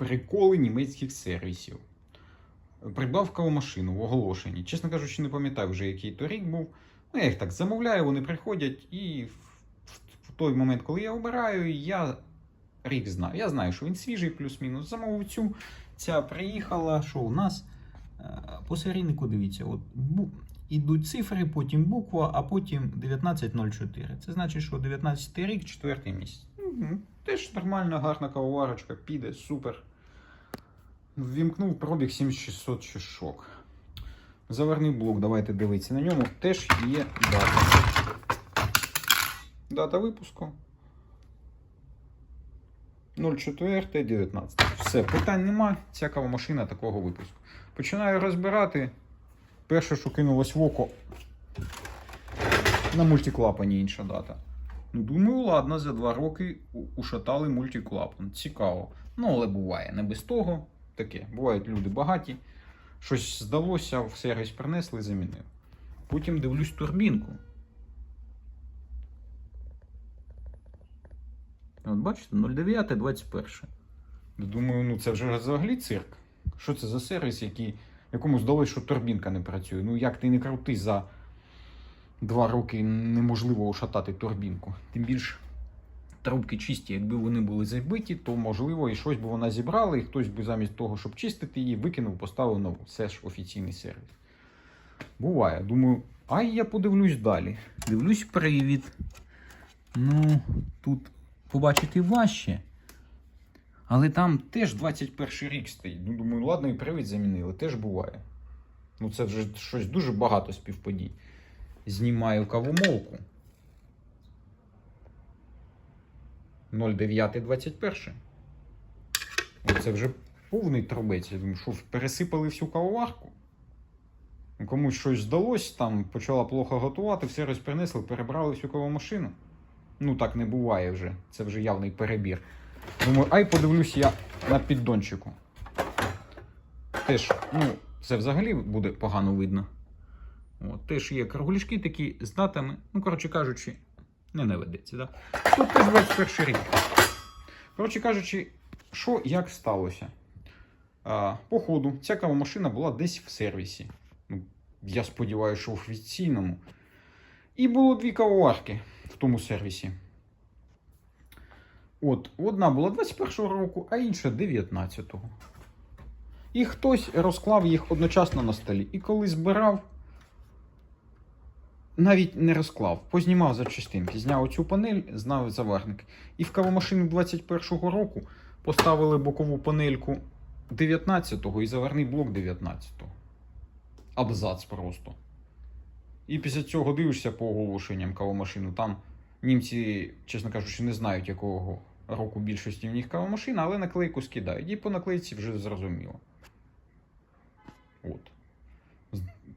Приколи німецьких сервісів. Придбав кавомашину в оголошенні. Чесно кажучи, не пам'ятаю вже, який то рік був. Ну, я їх так замовляю, вони приходять, і в, той момент, коли я обираю, я рік знаю. Я знаю, що він свіжий, плюс-мінус. Замовив цю. Ця приїхала. Що у нас? Е, По серійнику дивіться, от бу- ідуть цифри, потім буква, а потім 1904. Це значить, що 19 рік, 4 місяць. Мгм. Теж нормальна, гарна кавоварочка, піде, супер. Ввімкнув пробіг 7600 шишок. Заверний блок, давайте дивитися. На ньому теж є дата. Дата випуску. 04.19. Все, питань нема. Ця кавомашина такого випуску. Починаю розбирати. Перше, що кинулось в око. На мультиклапані інша дата. Ну, думаю, ладно, за два роки ушатали мультиклапан. Цікаво. Ну, але буває, не без того. Таке. Бувають люди багаті. Щось здалося, в сервіс принесли, замінив. Потім дивлюсь турбінку. От бачите, 09, 21. Думаю, ну це вже взагалі цирк. Що це за сервіс, який, якому здалося, що турбінка не працює? Ну як ти не крути за два роки неможливо ушатати турбінку. Тим більше трубки чисті, якби вони були забиті, то можливо і щось би вона зібрала, і хтось би замість того, щоб чистити її, викинув, поставив нову. Це ж офіційний сервіс. Буває. Думаю, а я подивлюсь далі. Дивлюсь привід. Ну, тут побачити важче. Але там теж 21 рік стоїть. Ну, думаю, ладно, і привід замінили, теж буває. Ну, це вже щось дуже багато співпадій. Знімаю кавомолку. 09.21. Оце вже повний трубець. Я думаю, що пересипали всю кавоварку. Комусь щось здалось, там почала плохо готувати, все розпринесли, перебрали всю кавомашину. Ну так не буває вже. Це вже явний перебір. Думаю, ай подивлюсь я на піддончику. Теж, ну, це взагалі буде погано видно. От, теж є кругляшки такі з датами. Ну, коротше кажучи, не наведеться. Да? Тут теж 21 рік. Коротше кажучи, що як сталося? А, по ходу, ця кавомашина була десь в сервісі. Ну, я сподіваюся, що в офіційному. І було дві кавоварки в тому сервісі. От, одна була 21-го року, а інша 19-го. І хтось розклав їх одночасно на столі. І коли збирав, навіть не розклав, познімав за частинки, зняв оцю панель, знав заварник. І в кавомашину 21-го року поставили бокову панельку 19-го і заварний блок 19-го. Абзац просто. І після цього дивишся по оголошенням кавомашину. Там німці, чесно кажучи, не знають, якого року більшості в них кавомашина, але наклейку скидають. І по наклейці вже зрозуміло. От.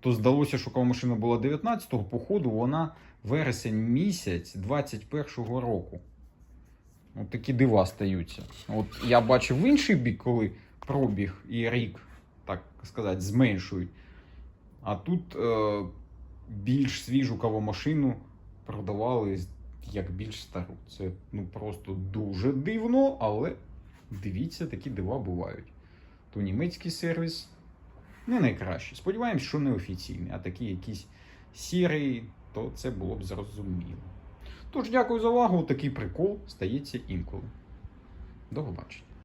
То здалося, що кавомашина була 19-го, походу вона вересень місяць 21-го року. От такі дива стаються. От я бачив в інший бік, коли пробіг і рік, так сказати, зменшують. А тут е, більш свіжу кавомашину продавали як більш стару. Це ну просто дуже дивно, але дивіться, такі дива бувають. То німецький сервіс не найкраще. Сподіваємось, що не офіційний, а такий якийсь сірий, то це було б зрозуміло. Тож, дякую за увагу. Такий прикол стається інколи. До побачення.